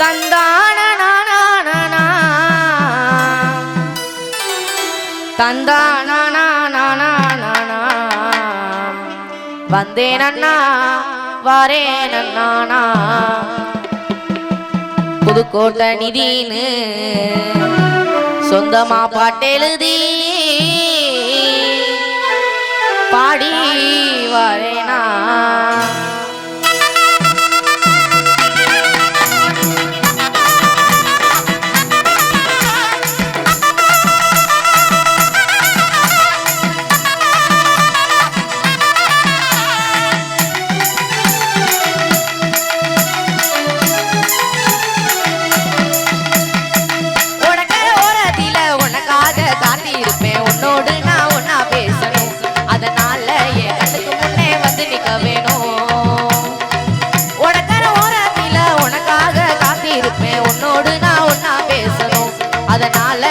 தந்தான வந்தேன் அண்ணா வாரேன் அண்ணானா புதுக்கோட்டை நிதின்னு சொந்தமா பாட்டெழுதி பாடி வரேனா அதனால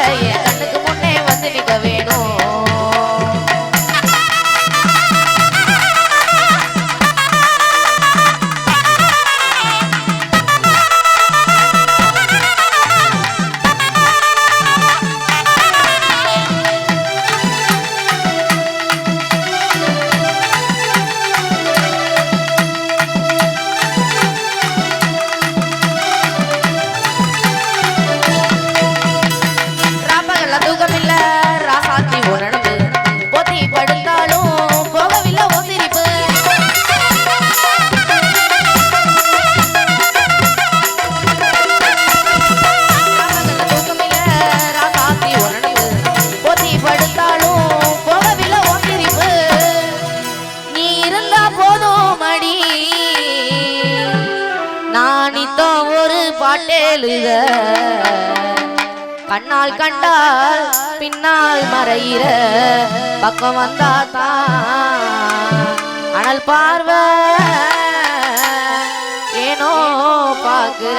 பாட்டேழுக கண்ணால் கண்டால் பின்னால் மறையிற. பக்கம் வந்தா தான் அனல் பார்வ. ஏனோ பார்க்கிற.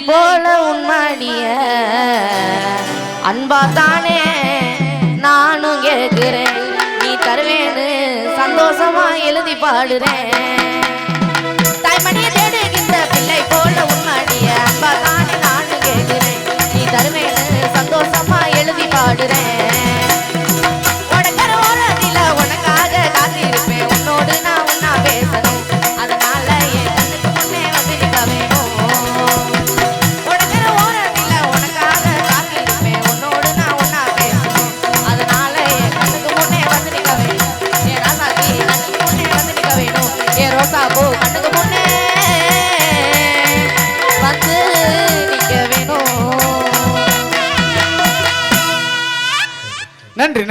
போல உன்மாடிய அன்பா தானே நானும் கேட்கிறேன். நீ தருவேன்னு சந்தோஷமா எழுதி பாடுறேன். தாய்மணியை தேடுகின்ற பிள்ளை போல உன்மாடிய அன்பா தானே நானும் கேட்கிறேன். நீ தருவேன்னு சந்தோஷமா எழுதி பாடுறேன். Henry,